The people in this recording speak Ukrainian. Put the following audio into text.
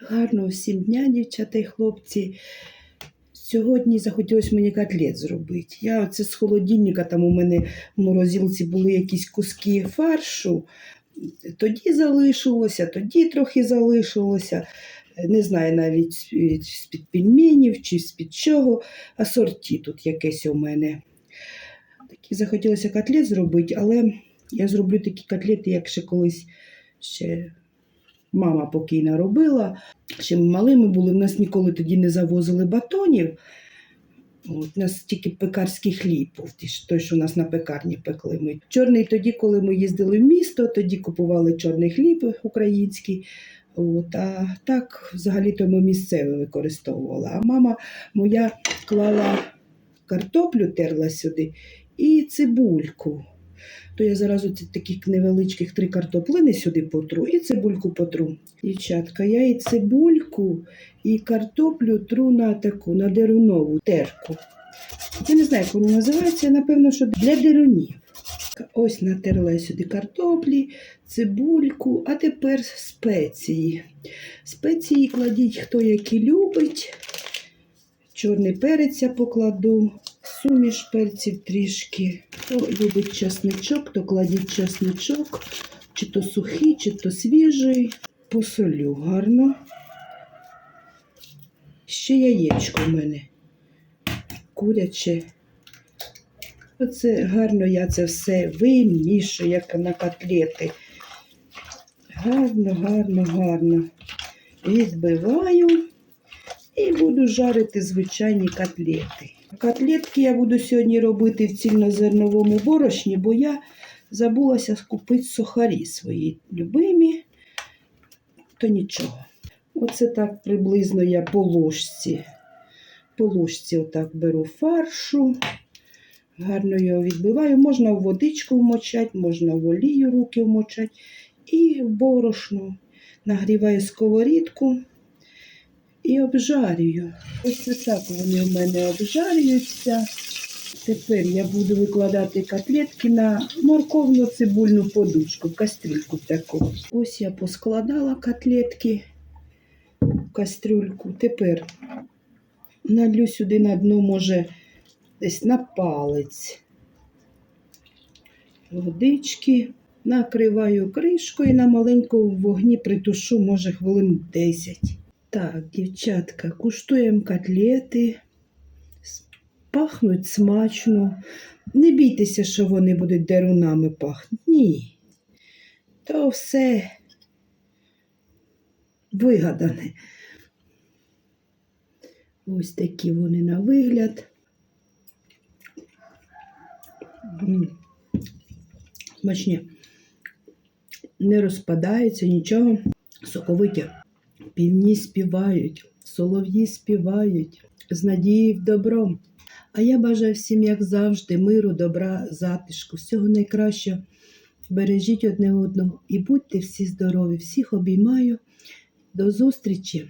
Гарного всім дня, дівчата і хлопці. Сьогодні захотілося мені котлет зробити. Я оце з холодильника, там у мене в морозилці були якісь куски фаршу. Тоді залишилося, тоді трохи залишилося. Не знаю навіть з-під пельменів чи з-під чого. Асорті тут якесь у мене. Такі захотілося котлет зробити, але я зроблю такі котлети, як ще колись ще мама покійна робила. Ще ми малими були, в нас ніколи тоді не завозили батонів. От, у нас тільки пекарський хліб був, той, що у нас на пекарні пекли. Ми. Чорний тоді, коли ми їздили в місто, тоді купували чорний хліб український. От, а так, взагалі-то ми місцеве використовували. А мама моя клала картоплю, терла сюди і цибульку. То я зараз оці таких невеличких три картоплини сюди потру і цибульку потру. Дівчатка, я і цибульку, і картоплю тру на таку, на дерунову терку. Я не знаю, як воно називається, напевно, що для дерунів. Ось натерла сюди картоплі, цибульку, а тепер спеції. Спеції кладіть, хто які любить. Чорний перець я покладу, суміш перців трішки. Хто любить часничок, то кладіть часничок, чи то сухий, чи то свіжий. Посолю гарно. Ще яєчко в мене. Куряче. Оце гарно я це все вимішую, як на котлети. Гарно, гарно, гарно. Відбиваю і буду жарити звичайні котлети. Котлетки я буду сьогодні робити в цільнозерновому борошні, бо я забулася купити сухарі свої любимі, то нічого. Оце так приблизно я по ложці. По ложці отак беру фаршу, гарно його відбиваю. Можна в водичку вмочати, можна в олію руки вмочати. І в борошно нагріваю сковорідку і обжарюю. Ось так вони у мене обжарюються. Тепер я буду викладати котлетки на морковно-цибульну подушку, кастрюльку таку. Ось я поскладала котлетки в кастрюльку. Тепер налью сюди на дно, може, десь на палець. Водички. Накриваю кришкою на маленькому вогні притушу, може, хвилин 10. Так, дівчатка, куштуємо котлети. Пахнуть смачно. Не бійтеся, що вони будуть дерунами пахнути. Ні. То все вигадане. Ось такі вони на вигляд. Смачні. Не розпадаються нічого. Соковиті. Півні співають, солов'ї співають, з надією в добром. А я бажаю всім, як завжди, миру, добра, затишку, всього найкращого. Бережіть одне одного і будьте всі здорові. Всіх обіймаю. До зустрічі!